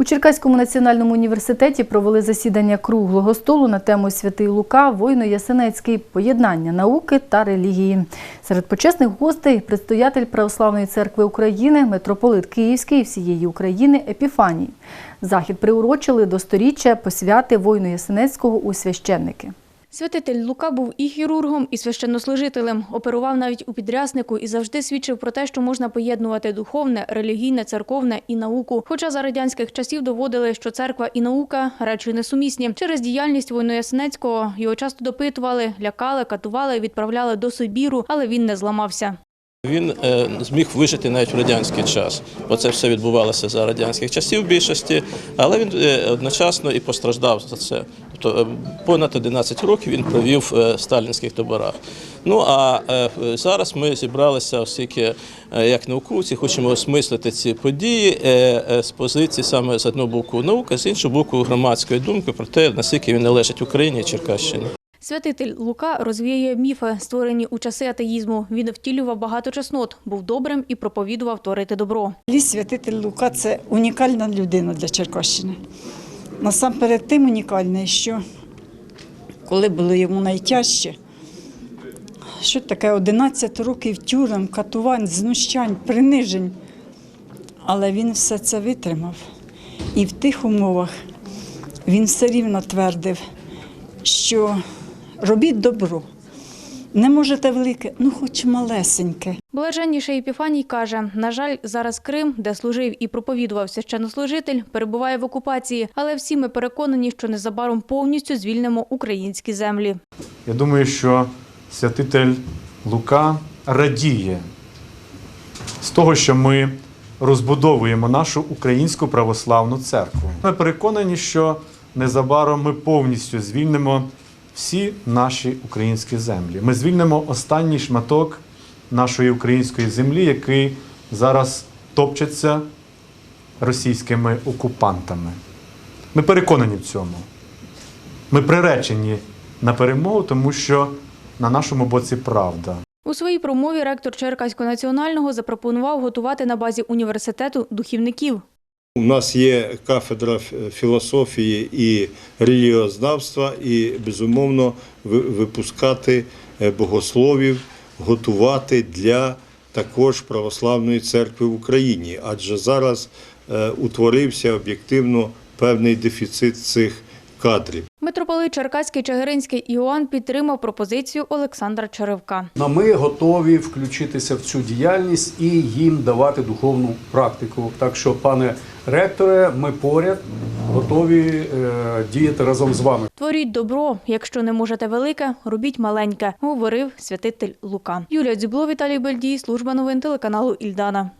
У Черкаському національному університеті провели засідання круглого столу на тему Святий Лука, Войно-Ясенецький поєднання науки та релігії. Серед почесних гостей предстоятель Православної церкви України, митрополит Київський і всієї України Епіфаній. Захід приурочили до сторіччя посвяти Войно-Ясенецького у священники. Святитель Лука був і хірургом, і священнослужителем. Оперував навіть у підряснику і завжди свідчив про те, що можна поєднувати духовне, релігійне, церковне і науку. Хоча за радянських часів доводили, що церква і наука речі несумісні. Через діяльність Войно-Ясенецького його часто допитували, лякали, катували, відправляли до Сибіру, але він не зламався. Він е, зміг вижити навіть в радянський час, бо це все відбувалося за радянських часів в більшості, але він е, одночасно і постраждав за це. Тобто е, понад 11 років він провів в сталінських таборах. Ну а зараз ми зібралися, оскільки як науковці хочемо осмислити ці події з позиції саме з одного боку науки, з іншого боку громадської думки про те, наскільки він належить Україні і Черкащині. Святитель Лука розвіює міфи, створені у часи атеїзму. Він втілював багато чеснот, був добрим і проповідував творити добро. Ліс святитель Лука це унікальна людина для Черкащини. Насамперед тим унікальний, що коли було йому найтяжче, що таке 11 років тюрем, катувань, знущань, принижень. Але він все це витримав. І в тих умовах він все рівно твердив, що робіть добро. Не можете велике, ну хоч малесеньке. Блаженніший Епіфаній каже, на жаль, зараз Крим, де служив і проповідував священнослужитель, перебуває в окупації, але всі ми переконані, що незабаром повністю звільнимо українські землі. Я думаю, що святитель Лука радіє з того, що ми розбудовуємо нашу українську православну церкву. Ми переконані, що незабаром ми повністю звільнимо всі наші українські землі. Ми звільнимо останній шматок нашої української землі, який зараз топчеться російськими окупантами. Ми переконані в цьому. Ми приречені на перемогу, тому що на нашому боці правда. У своїй промові ректор Черкаського національного запропонував готувати на базі університету духівників. У нас є кафедра філософії і релігіознавства, і безумовно випускати е, богословів, готувати для також православної церкви в Україні, адже зараз е, утворився об'єктивно певний дефіцит цих кадрів. Митрополит Черкаський Чигиринський Іоанн підтримав пропозицію Олександра Черевка. А ми готові включитися в цю діяльність і їм давати духовну практику. Так що, пане ректоре, ми поряд готові е, діяти разом з вами. Творіть добро, якщо не можете велике, робіть маленьке, говорив святитель Лука. Юлія Дзюбло, Віталій Бельдій, служба новин телеканалу Ільдана.